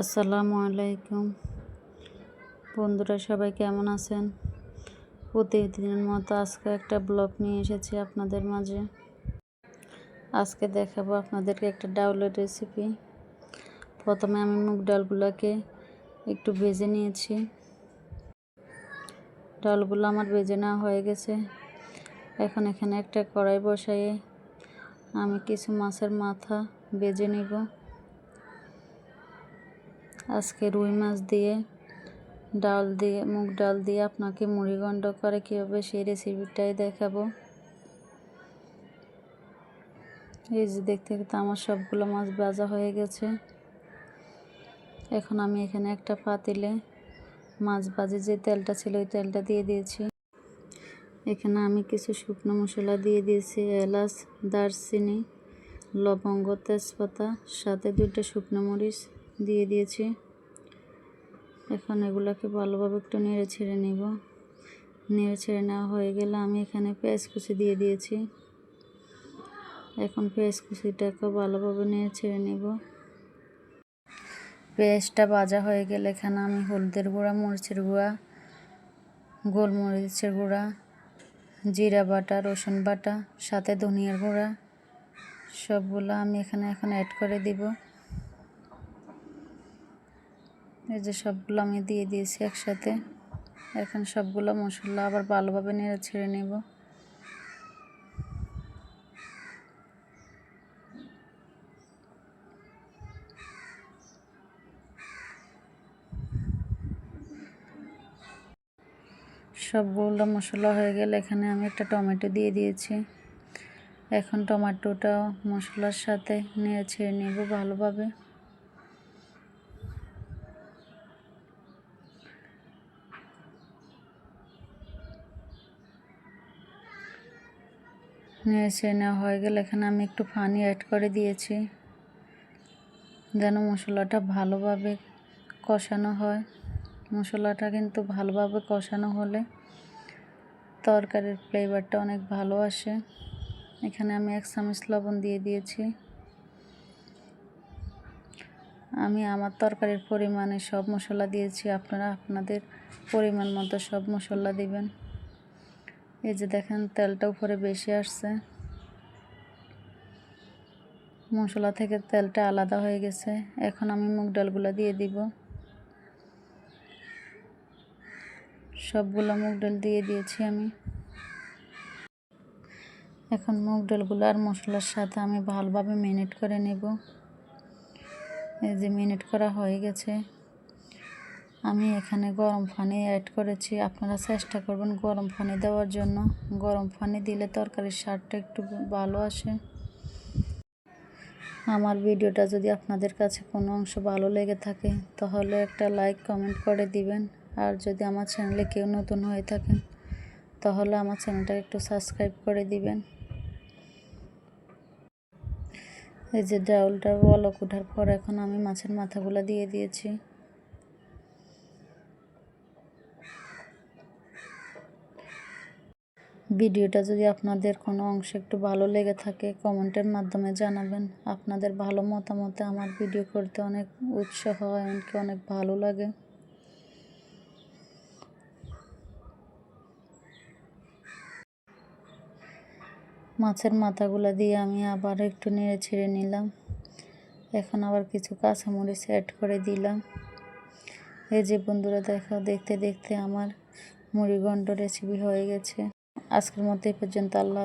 আসসালামু আলাইকুম। বন্ধুরা, সবাই কেমন আছেন? প্রতিদিনের মতো আজকে একটা ব্লগ নিয়ে এসেছি আপনাদের মাঝে। আজকে দেখাবো আপনাদেরকে একটা ডাউলের রেসিপি। প্রথমে আমি মুগ ডালগুলোকে একটু ভেজে নিয়েছি। ডালগুলো আমার ভেজে নেওয়া হয়ে গেছে। এখন এখানে একটা কড়াই বসাইয়ে আমি কিছু মাছের মাথা ভেজে নিব। আজকে রুই মাছ দিয়ে, ডাল দিয়ে, মুগ ডাল দিয়ে আপনাকে মুড়িগণ্ড করে কীভাবে সেই রেসিপিটাই দেখাবো। এই যে দেখতে দেখতে আমার সবগুলো মাছ ভাজা হয়ে গেছে। এখন আমি এখানে একটা পাতিলে মাছ ভাজি যে তেলটা ছিল ওই তেলটা দিয়ে দিয়েছি। এখানে আমি কিছু শুকনো মশলা দিয়ে দিয়েছি, এলাচ, দারচিনি, লবঙ্গ, তেজপাতা, সাথে দুইটা শুকনো মরিচ দিয়ে দিয়েছি। এখন এগুলোকে ভালোভাবে একটু নেড়ে ছেড়ে নিব। নেড়ে ছেড়ে নেওয়া হয়ে গেলে আমি এখানে পেঁয়াজ কুচি দিয়ে দিয়েছি। এখন পেঁয়াজ কুচিটাকে ভালোভাবে নেড়ে ছেড়ে নেব। পেঁয়াজটা ভাজা হয়ে গেলে এখানে আমি হলদের গুঁড়া, মরিচের গুঁড়া, গোলমরিচের গুঁড়া, জিরা বাটা, রসুন বাটা, সাথে ধনিয়ার গুঁড়া, সবগুলো আমি এখানে এখন অ্যাড করে দিব। এই যে সবগুলো আমি দিয়ে দিয়েছি একসাথে। এখন সবগুলো মশলা আবার ভালোভাবে নেড়ে ছেড়ে নেব। সবগুলো মশলা হয়ে গেলে এখানে আমি একটা টমেটো দিয়ে দিয়েছি। এখন টমেটোটা মশলার সাথে নেড়ে ছেড়ে নেব ভালোভাবে। নেড়ে নেওয়া হয়ে গেলে এখানে আমি একটু পানি অ্যাড করে দিয়েছি, যেন মশলাটা ভালোভাবে কষানো হয়। মশলাটা কিন্তু ভালোভাবে কষানো হলে তরকারির ফ্লেভারটা অনেক ভালো আসে। এখানে আমি এক চামচ লবণ দিয়ে দিয়েছি। আমি আমার তরকারির পরিমাণে সব মশলা দিয়েছি, আপনারা আপনাদের পরিমাণ মতো সব মশলা দিবেন। এই যে দেখেন, তেলটা উপরে বেশি আসছে। মশলা থেকে তেলটা আলাদা হয়ে গেছে। এখন আমি মুগ ডালগুলো দিয়ে দিব। সবগুলো মুগ ডাল দিয়ে দিয়েছি আমি। এখন মুগ ডালগুলো আর মশলার সাথে আমি ভালোভাবে মিনিট করে নেব। এই যে মিনিট করা হয়ে গেছে। আমি এখানে গরম পানি অ্যাড করেছি। আপনারা চেষ্টা করবেন গরম পানি দেওয়ার জন্য। গরম পানি দিলে তরকারির স্বাদটা একটু ভালো আসে। আমার ভিডিওটা যদি আপনাদের কাছে কোনো অংশ ভালো লেগে থাকে, তাহলে একটা লাইক কমেন্ট করে দিবেন। আর যদি আমার চ্যানেলে কেউ নতুন হয়ে থাকেন, তাহলে আমার চ্যানেলটাকে একটু সাবস্ক্রাইব করে দিবেন। এই যে ডাউলটা বলক ওঠার পর এখন আমি মাছের মাথাগুলো দিয়ে দিয়েছি। ভিডিওটা যদি আপনাদের কোনো অংশ একটু ভালো লেগে থাকে, কমেন্টের মাধ্যমে জানাবেন। আপনাদের ভালো মতামতে আমার ভিডিও করতে অনেক উৎসাহ হয়, এমনকি অনেক ভালো লাগে। মাছের মাথাগুলো দিয়ে আমি আবার একটু নেড়ে ছেড়ে নিলাম। এখন আবার কিছু কাঁচামরিচ অ্যাড করে দিলাম। এই যে বন্ধুরা, দেখো, দেখতে দেখতে আমার মুড়িঘণ্ট রেসিপি হয়ে গেছে। আজকের মধ্যে এই পর্যন্ত আল্লাহ